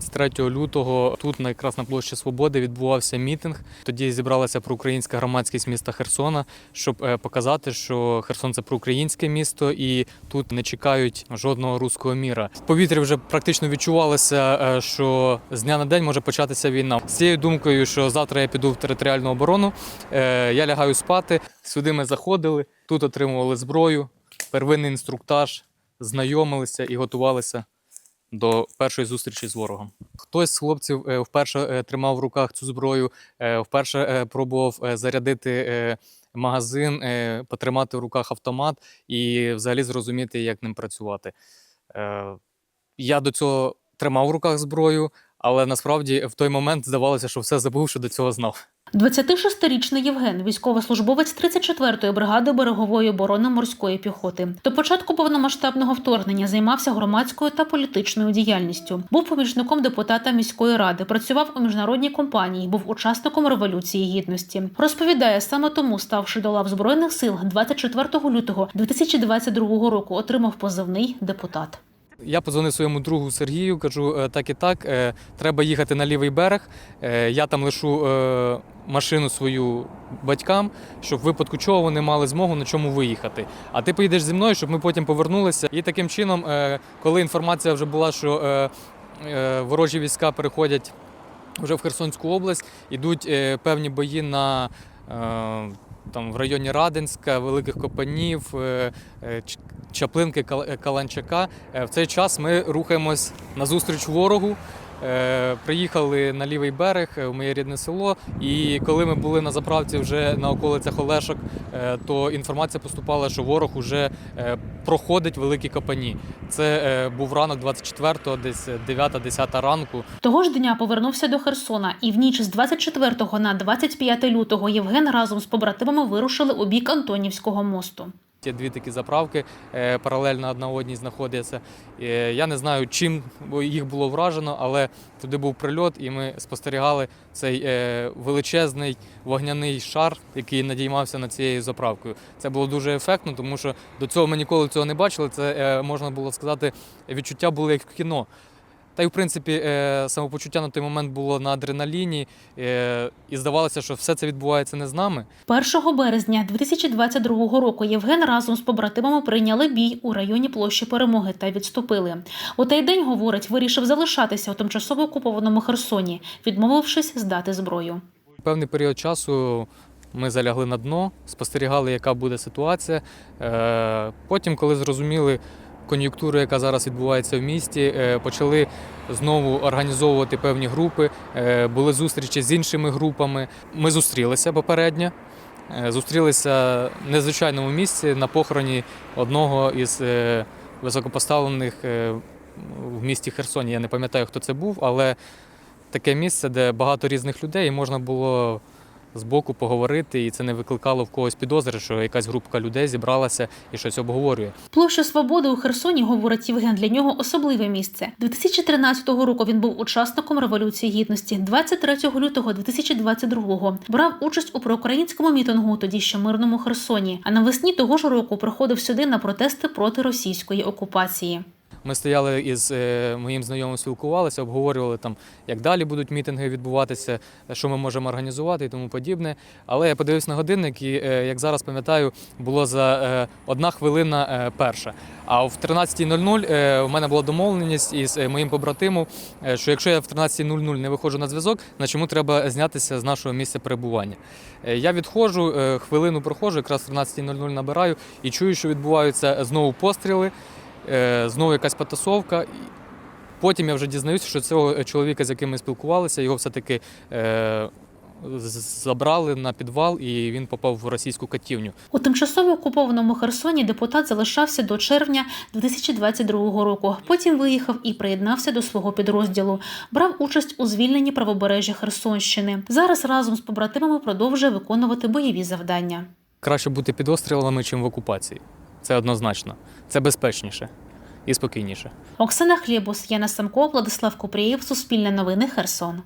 23 лютого тут на якраз на площі Свободи відбувався мітинг. Тоді зібралася проукраїнська громадськість міста Херсона, щоб е, показати, що Херсон це проукраїнське місто, і тут не чекають жодного руського міра. В повітрі вже практично відчувалося, е, що з дня на день може початися війна. З цією думкою, що завтра я піду в територіальну оборону, е, я лягаю спати. Сюди ми заходили, тут отримували зброю, первинний інструктаж, знайомилися і готувалися до першої зустрічі з ворогом. Хтось з хлопців е, вперше е, тримав в руках цю зброю, е, вперше пробував зарядити магазин, потримати в руках автомат і взагалі зрозуміти, як ним працювати. Я до цього тримав в руках зброю, але насправді в той момент здавалося, що все забув, що до цього знав. 26-річний Євген, військовослужбовець 34-ї бригади берегової оборони морської піхоти. До початку повномасштабного вторгнення займався громадською та політичною діяльністю. Був помічником депутата міської ради, працював у міжнародній компанії, був учасником революції гідності. Розповідає, саме тому, ставши до лав збройних сил, 24 лютого 2022 року отримав позивний депутат. Я подзвонив своєму другу Сергію, кажу, «Е, так і так, е, треба їхати на лівий берег. Е, Я там лишу машину свою батькам, щоб в випадку чого вони мали змогу на чому виїхати. А ти поїдеш зі мною, щоб ми потім повернулися. І таким чином, коли інформація вже була, що ворожі війська переходять вже в Херсонську область, ідуть певні бої на. Там в районі Радинська, Великих Копанів, Чаплинки, е, Каланчака. Е, В цей час ми рухаємось назустріч ворогу. Е, Приїхали на лівий берег в моє рідне село. І коли ми були на заправці вже на околицях Олешок, то інформація поступала, що ворог уже е, проходить великі копані. Це був ранок 24-го, десь 9-10 ранку. Того ж дня повернувся до Херсона, і в ніч з 24 на 25 лютого Євген разом з побратимами вирушили у бік Антонівського мосту. Є дві такі заправки е, паралельно одна одній знаходяться. Е, Я не знаю, чим їх було вражено, але туди був прильот, і ми спостерігали цей е, величезний вогняний шар, який надіймався над цією заправкою. Це було дуже ефектно, тому що до цього ми ніколи цього не бачили. Це можна було сказати, відчуття були як в кіно. Та й в принципі е, самопочуття на той момент було на адреналіні, е, і здавалося, що все це відбувається не з нами. 1 березня 2022 року Євген разом з побратимами прийняли бій у районі площі Перемоги та відступили. У той день, говорить, вирішив залишатися у тимчасово окупованому Херсоні, відмовившись здати зброю. Певний період часу ми залягли на дно, спостерігали, яка буде ситуація. Е, Потім, коли зрозуміли кон'юнктуру, яка зараз відбувається в місті, е, почали знову організовувати певні групи. Е, Були зустрічі з іншими групами. Ми зустрілися попередньо. Е, Зустрілися в незвичайному місці на похороні одного із високопоставлених в місті Херсоні. Я не пам'ятаю, хто це був, але таке місце, де багато різних людей, і можна було збоку поговорити, і це не викликало в когось підозри, що якась групка людей зібралася і щось обговорює. Площа Свободи у Херсоні, говорить Євген, для нього особливе місце. 2013 року він був учасником Революції Гідності. 23 лютого 2022 брав участь у проукраїнському мітингу тоді ще мирному Херсоні. А навесні того ж року приходив сюди на протести проти російської окупації. Ми стояли із е, моїм знайомим, спілкувалися, обговорювали там, як далі будуть мітинги відбуватися, що ми можемо організувати і тому подібне. Але я подивився на годинник, і е, як зараз пам'ятаю, було за е, одна хвилина перша. А в 13.00 е, у мене була домовленість із моїм побратимом, що якщо я в 13.00 не виходжу на зв'язок, значить йому треба знятися з нашого місця перебування. Я відходжу, хвилину проходжу, якраз в 13.00 набираю і чую, що відбуваються знову постріли. Е, знову якась потасовка. Потім я вже дізнаюся, що цього чоловіка, з яким ми спілкувалися, його все-таки е, забрали на підвал і він попав в російську катівню. У тимчасово окупованому Херсоні депутат залишався до червня 2022 року. Потім виїхав і приєднався до свого підрозділу. Брав участь у звільненні правобережжя Херсонщини. Зараз разом з побратимами продовжує виконувати бойові завдання. Краще бути під обстрілами, чим в окупації. Це однозначно. Це безпечніше і спокійніше. Оксана Хлібус, Яна Самко, Владислав Купрієв, Суспільне новини, Херсон.